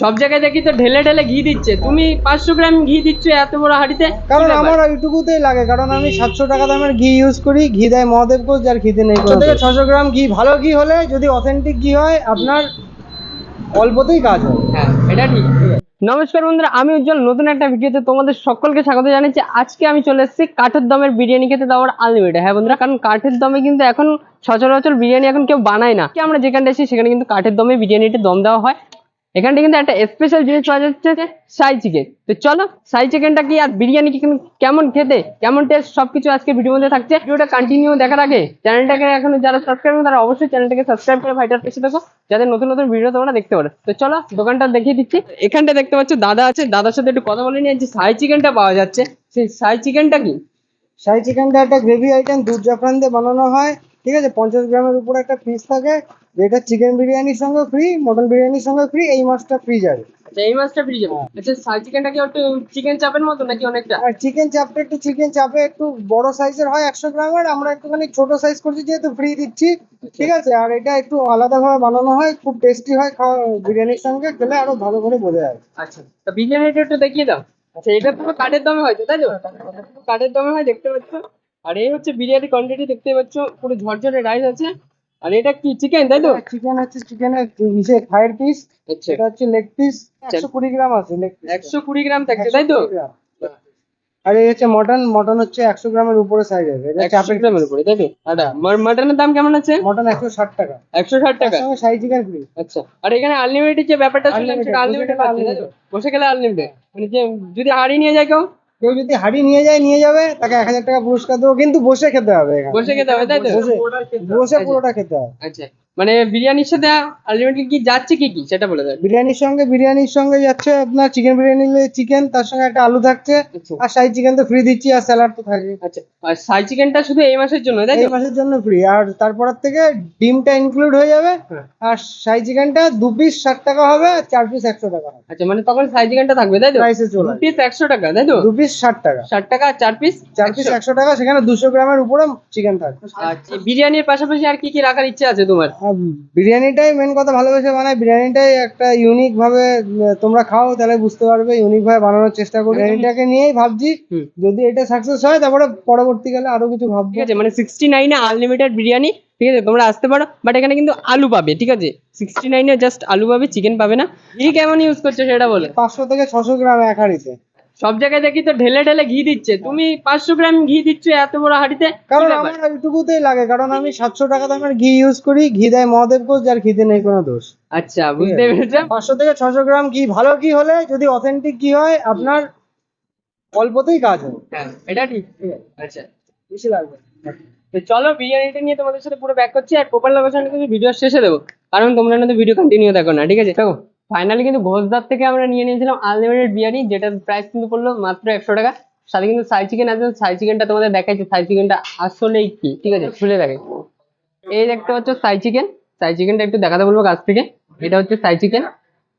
সব জায়গায় দেখি তো ঢেলে ঢেলে ঘি দিচ্ছে। তুমি পাঁচশো গ্রাম ঘি দিচ্ছ এত বড় হাঁড়িতে? কারণ আমার ওইটুকুতেই লাগে কারণ আমি সাতশো টাকা দামের ঘি ইউজ করি ঘি দেয় মহাদেব ঘোষ যার ঘিতে নেই থেকে ছশো গ্রাম ঘি ভালো ঘি হলে যদি অথেন্টিক ঘি হয় আপনার অল্পতেই কাজ হয় হ্যাঁ এটা ঠিক। নমস্কার বন্ধুরা আমি উজ্জ্বল নতুন একটা ভিডিওতে তোমাদের সকলকে স্বাগত জানাচ্ছি। আজকে আমি চলে এসেছি কাঠের দমের বিরিয়ানি খেতে দেওয়ার আনলিমিটেড হ্যাঁ বন্ধুরা কারণ কাঠের দমে কিন্তু এখন সচরাচর বিরিয়ানি এখন কেউ বানায় না। কি আমরা যেখানটা এসেছি সেখানে কিন্তু কাঠের দমে বিরিয়ানিটা দম দেওয়া হয়। এখানটা কিন্তু একটা স্পেশাল জিনিস পাওয়া যাচ্ছে সাই চিকেন তো চলো সাই চিকেনটা কি আর বিরিয়ানি কি কেমন- খেতে, কেমন টেস্ট সবকিছু আজকে ভিডিওর মধ্যে থাকছে। ভিডিওটা কন্টিনিউ দেখার আগে চ্যানেলটাকে এখন যারা সাবস্ক্রাইব তারা অবশ্যই চ্যানেলটাকে সাবস্ক্রাইব করে ভাইটার পেছে দেখো যাতে নতুন নতুন ভিডিও তোমরা দেখতে পারো। তো চলো, দোকানটা দেখিয়ে দিচ্ছি। এখানটা দেখতে পাচ্ছ দাদা আছে, দাদার সাথে একটু কথা বলে নিয়ে যে সাই চিকেনটা পাওয়া যাচ্ছে। সেই সাই চিকেনটা কি? শাহি চিকেনটা একটা গ্রেভি আইটেম দুধ জাফরান দিয়ে বানানো হয়। ঠিক আছে? পঞ্চাশ গ্রামের উপরে একটা পিস থাকে যেটা চিকেন বিরিয়ানির সঙ্গে ফ্রি মটন বিরিয়ানির সঙ্গে ফ্রি এই মাছটা ফ্রি যাবে। আচ্ছা এই মাছটা ফ্রি যাবে। আচ্ছা সাই চিকেনটা কি একটু চিকেন চাপের মতো নাকি অনেকটা? আর চিকেন চাপটা একটু চিকেন চাপে একটু বড় সাইজের হয় একশো গ্রামের আমরা একটুখানি ছোট সাইজ করছি যেহেতু ফ্রি দিচ্ছি। ঠিক আছে? আর এটা একটু আলাদাভাবে বানানো হয় খুব টেস্টি হয় খাওয়া বিরিয়ানির সঙ্গে খেলে আরও ভালো করে বোঝা যায়। আচ্ছা তা বিরিয়ানিটা একটু দেখিয়ে দাও। আচ্ছা এটা পুরো কাঠের দমে হয়তো তাই তো? কাঠের দমে হয় দেখতে পাচ্ছ? আর এই হচ্ছে বিরিয়ানি কোয়ান্টিটি দেখতে পাচ্ছ পুরো ঝরঝরে রাইস আছে। আর এটা কি চিকেন তাই তো? চিকেন হচ্ছে চিকেনের ইসে পিস আচ্ছা। এটা হচ্ছে লেগ পিস একশো কুড়ি গ্রাম আছে লেগ পিস একশো কুড়ি গ্রাম থাকছে তাই তো? আর এই হচ্ছে মটন মটন হচ্ছে একশো গ্রামের উপরে সাইজ আছে। এটা চাপের গ্রামের উপরে তাই তো? আচ্ছা মাটনের দাম কেমন আছে? মটন একশো ষাট টাকা। একশো ষাট তার টাকা। সঙ্গে শাহি চিকেন ফ্রি আচ্ছা। আর এখানে আনলিমিটেড যে ব্যাপারটা ছিল সেটা আনলিমিটেড তো? বসে গেলে আনলিমিটেড মানে যে যদি হাড়ি নিয়ে যায় কেউ? কেউ যদি হাড়ি নিয়ে যায় নিয়ে যাবে তাকে এক হাজার টাকা পুরস্কার দেবো কিন্তু বসে খেতে হবে বসে খেতে হবে তাই তো? বসে বসে পুরোটা খেতে হবে। আচ্ছা। মানে বিরিয়ানির সাথে আনলিমিটেড কি যাচ্ছে কি কি? সেটা বলে দেয় বিরিয়ানির সঙ্গে বিরিয়ানির সঙ্গে যাচ্ছে আপনার চিকেন বিরিয়ানি চিকেন তার সঙ্গে একটা আলু থাকছে আচ্ছা। আর সাই চিকেন তো ফ্রি দিচ্ছি আর স্যালাড তো থাকে আচ্ছা আর সাই চিকেনটা শুধু এই মাসের জন্য তাই এই মাসের জন্য ফ্রি আর তারপরের থেকে ডিমটা ইনক্লুড হয়ে যাবে হ্যাঁ। আর সাই চিকেনটা দু পিস ষাট টাকা হবে আর চার পিস একশো টাকা হবে। আচ্ছা মানে তখন সাই চিকেনটা থাকবে তাই তো? প্রাইসে চলে আসবে। পিস একশো টাকা তাই তো? দু পিস ষাট টাকা। ষাট টাকা আর চার পিস চার পিস একশো। টাকা সেখানে দুশো গ্রামের উপরে চিকেন থাকবে। আচ্ছা বিরিয়ানির পাশাপাশি আর কি কি রাখার ইচ্ছে আছে তোমার? বিরিয়ানিটাই মেন কথা ভালোবেসে বানায়। বিরিয়ানিটাই একটা ইউনিক ভাবে তোমরা খাও তাহলে বুঝতে পারবে ইউনিক ভাবে বানানোর চেষ্টা করি বিরিয়ানিটাকে নিয়েই ভাবছি যদি এটা সাকসেস হয় তারপরে পরবর্তীকালে আরও কিছু ভাববো। ঠিক আছে মানে সিক্সটি নাইনে আনলিমিটেড বিরিয়ানি ঠিক আছে তোমরা আসতে পারো বাট এখানে কিন্তু আলু পাবে ঠিক আছে? সিক্সটি নাইনে জাস্ট আলু পাবে চিকেন পাবে না। ঘি কেমন ইউজ করছ সেটা বলে। পাঁচশো থেকে ছশো গ্রাম এক হাঁড়িতে। সব জায়গায় দেখি তো ঢেলে ঢেলে ঘি দিচ্ছে। তুমি পাঁচশো গ্রাম ঘি দিচ্ছ এত বড় হাঁড়িতে কারণ আমার ওইটুকুতেই লাগে কারণ আমি সাতশো টাকা দামের ঘি ইউজ করি ঘি দেয় মহাদেব ঘোষ যার ঘিতে নেই কোনো দোষ। আচ্ছা বুঝতে পেরেছ? পাঁচশো থেকে ছশো গ্রাম ঘি ভালো ঘি হলে যদি অথেন্টিক ঘি হয় আপনার অল্পতেই কাজ হয় হ্যাঁ এটা ঠিক। আচ্ছা বেশি লাগবে তো চলো বিরিয়ানিটা নিয়ে তোমাদের সাথে পুরো ব্যাক করছি আর প্রপার লোকেশন কিন্তু ভিডিও শেষে দেবো কারণ তোমরা না ভিডিও কন্টিনিউ দেখো না ঠিক আছে? দেখো ফাইনালি কিন্তু ঘোষদার থেকে আমরা নিয়ে নিয়েছিলাম আনলিমিটেড বিরিয়ানি যেটার প্রাইস কিন্তু পড়ল মাত্র একশো টাকা। সাথে কিন্তু সাই চিকেন আছে সাই চিকেনটা তোমাদের দেখাচ্ছি সাই চিকেনটা আসলেই কি? ঠিক আছে, খুলে দেখে। এই দেখতে পাচ্ছ সাই চিকেন সাই চিকেনটা একটু দেখাতে বলব কাছ থেকে। এটা হচ্ছে সাই চিকেন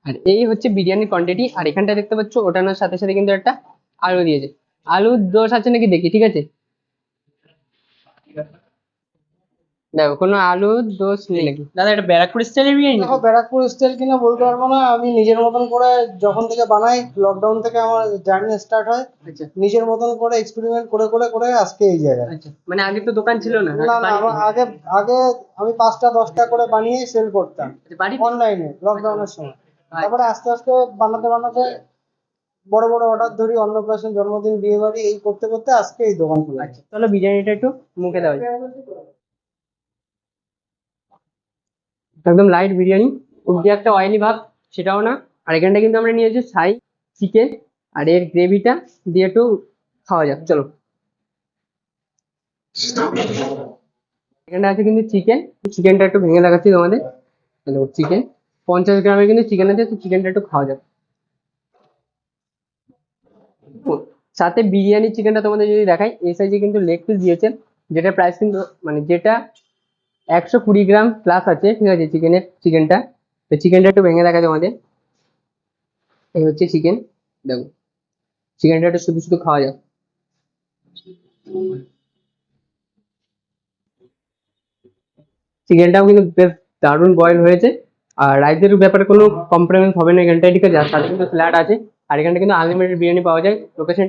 আর এই হচ্ছে বিরিয়ানির কোয়ান্টিটি আর এখানটা দেখতে পাচ্ছ ওটানোর সাথে সাথে কিন্তু একটা আলু দিয়েছে। আলুর দোষ আছে নাকি দেখি, ঠিক আছে? দেখো কোনো আলুর দোষ নেই দাদা এটা ব্যারাকপুর স্টাইলের বিরিয়ানি? দেখো ব্যারাকপুর স্টাইল কিনা বলতে পারব না। আমি নিজের মতন করে যখন থেকে বানাই লকডাউন থেকে আমার জার্নি স্টার্ট হয় আচ্ছা। নিজের মতন করে এক্সপেরিমেন্ট করে করে করে আজকে এই জায়গায়। আচ্ছা মানে আগে তো দোকান ছিল না? না না আগে আগে আমি পাঁচটা দশটা করে বানিয়ে সেল করতাম আচ্ছা, অনলাইনে লকডাউনের সময়। তারপরে আস্তে আস্তে বানাতে বানাতে বড় বড় অর্ডার ধরি অন্নপ্রাশন জন্মদিন বিয়ে বাড়ি এই করতে করতে আজকে এই দোকান খুলে আচ্ছা চলো বিরিয়ানিটা একটু মুখে দাও। একদম লাইট বিরিয়ানি। খুব একটা অয়েলি ভাব সেটাও না। আর এখানটা কিন্তু আমরা নিয়েছি ছাই চিকেন আর এর গ্রেভিটা দিয়ে একটু খাওয়া যাক। চলো। এখানে আছে কিন্তু চিকেন চিকেনটা একটু ভেঙে দেখাচ্ছি তোমাদের। চিকেন পঞ্চাশ গ্রামের কিন্তু চিকেন আছে, তো চিকেনটা একটু খাওয়া যাক। সাথে বিরিয়ানি চিকেনটা তোমাদের যদি দেখাই, এই সাইজে কিন্তু লেগ পিস দিয়েছেন। যেটা প্রাইস কিন্তু মানে যেটা একশো কুড়ি গ্রাম প্লাস আছে, ঠিক আছে চিকেনের চিকেনটা তো চিকেনটা একটু ভেঙে দেখা তোমাদের। এই হচ্ছে চিকেন দেখো। চিকেনটা একটু শুধু শুধু খাওয়া যাক। চিকেনটাও কিন্তু বেশ দারুণ বয়েল হয়েছে। আর রাইসের ব্যাপারে কোনো কম্প্রোমাইজ হবে না এখানটায়, ঠিক আছে? আর সাথে কিন্তু স্যালাড আছে। আর এখানটা কিন্তু আনলিমিটেড বিরিয়ানি পাওয়া যায়। লোকেশন